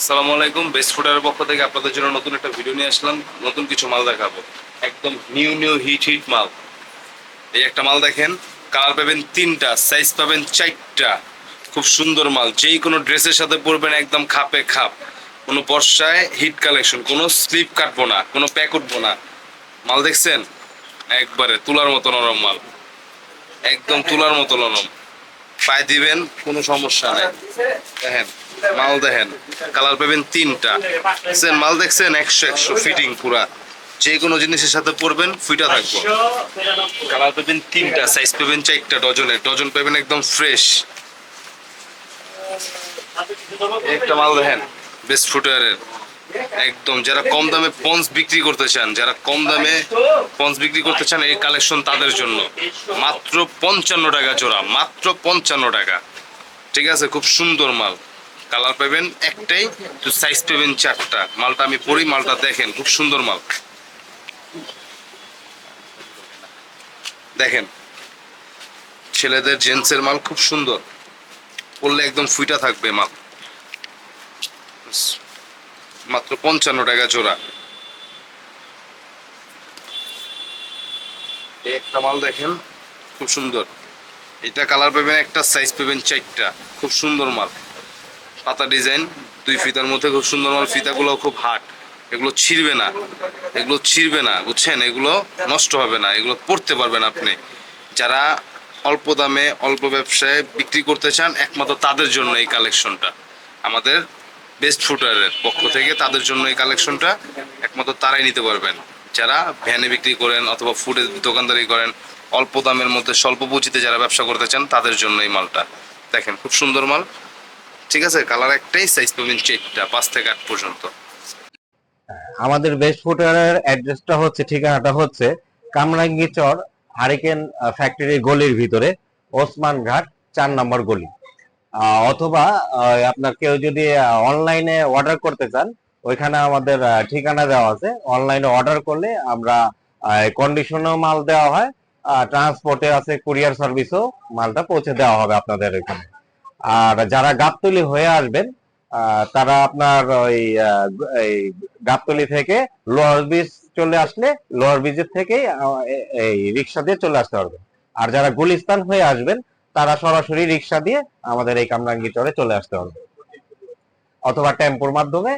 আসসালামু আলাইকুম। বেস্ট ফুডের পক্ষ থেকে আপনাদের জন্য নতুন একটা ভিডিও নিয়ে আসলাম। নতুন কিছু মাল দেখাবো। একদম নিউ নিউ হিট হিট মাল। এই একটা মাল দেখেন কালার পাবেন তিনটা সাইজ পাবেন চারটা। খুব সুন্দর মাল। যেই কোনো ড্রেসের সাথে পরবেন একদম খাপে খাপ। কোনো বর্ষায় হিট কালেকশন কোনো স্লিপ কাটবো না, কোনো প্যাক উঠবো না। মাল দেখছেন? একবারে তুলার মতো নরম মাল। একদম তুলার মতো নরম। পায়ে দিবেন, কোনো সমস্যা নাই। দেখেন মাল দেখেন, কালার পাবেন তিনটা। দেখছেন, মাল দেখছেন, একশো একশো ফিটিং পুরা। যে কোনো জিনিসের সাথে পরবেন ফিটা থাকব। কালার পাবেন তিনটা সাইজ পাবেন চারটা, ডজনের। ডজন পাবেন একদম ফ্রেশ একটা মাল দেখেন বেস্ট ফুটওয়ারের একদম, যারা কম দামে পঞ্চ বিক্রি করতে চান, যারা কম দামে পঞ্চ বিক্রি করতে চান, এই কালেকশন তাদের জন্য। মাত্র পঞ্চান্ন টাকা জোড়া, মাত্র পঞ্চান্ন টাকা। ঠিক আছে, খুব সুন্দর মাল। কালার পাবেন একটাই, তো সাইজ পাবেন চারটা। মালটা আমি পরি, মালটা দেখেন, খুব সুন্দর মাল। দেখেন, ছেলেদের জেন্টসের মাল খুব সুন্দর। পরলে একদম ফুইটা থাকবে মাল। মাত্র পঞ্চান্ন টাকা জোড়া। একটা মাল দেখেন, খুব সুন্দর। এটা কালার পাবেন, একটা সাইজ পাবেন চারটা। খুব সুন্দর মাল। পাতা ডিজাইন, দুই ফিতার মধ্যে খুব সুন্দর মাল ফিতাগুলো খুব হার্ড। এগুলো ছিঁড়বে না। এগুলো ছিঁড়বে না, বুঝছেন? এগুলো নষ্ট হবে না। এগুলো পড়তে পারবেন আপনি। যারা অল্প দামে, অল্প ব্যবসায় বিক্রি করতে চান, একমাত্র তাদের জন্য এই কালেকশনটা। আমাদের বেস্ট ফুটারের পক্ষ থেকে তাদের জন্য এই কালেকশনটা একমাত্র তারাই নিতে পারবেন। যারা ভ্যানে বিক্রি করেন অথবা ফুডের দোকানদারি করেন, অল্প দামের মধ্যে স্বল্প পুঁজিতে যারা ব্যবসা করতে চান, তাদের জন্য এই মালটা। দেখেন, খুব সুন্দর মাল। ঠিক আছে? কালার একটাই সাইজ পাবেন চেকটা পাঁচ থেকে আট পর্যন্ত। আমাদের বেস্ট ফুটওয়ারের অ্যাড্রেসটা হচ্ছে, ঠিকানাটা হচ্ছে কামরাঙ্গি চর হারিকেন ফ্যাক্টরি গলির ভিতরে, ওসমান ঘাট, চার নম্বর গলি। অথবা আপনার কেউ যদি অনলাইনে অর্ডার করতে চান, ওইখানে আমাদের ঠিকানা দেওয়া আছে। অনলাইনে অর্ডার করলে আমরা কন্ডিশনেও মাল দেওয়া হয় ট্রান্সপোর্টে আছে কুরিয়ার সার্ভিসও মালটা পৌঁছে দেওয়া হবে আপনাদের এখানে। আর যারা গাবতলি হয়ে আসবেন তারা আপনার ওই গাবতলি থেকে লোয়ার ব্রিজ চলে আসলে লোয়ার ব্রিজের থেকে এই রিক্সা দিয়ে চলে আসতে পারবেন। আর যারা গুলিস্তান হয়ে আসবেন, তারা সরাসরি রিক্সা দিয়ে আমাদের এই কামরাঙ্গি চরে চলে আসতে পারবে অথবা টেম্পোর মাধ্যমে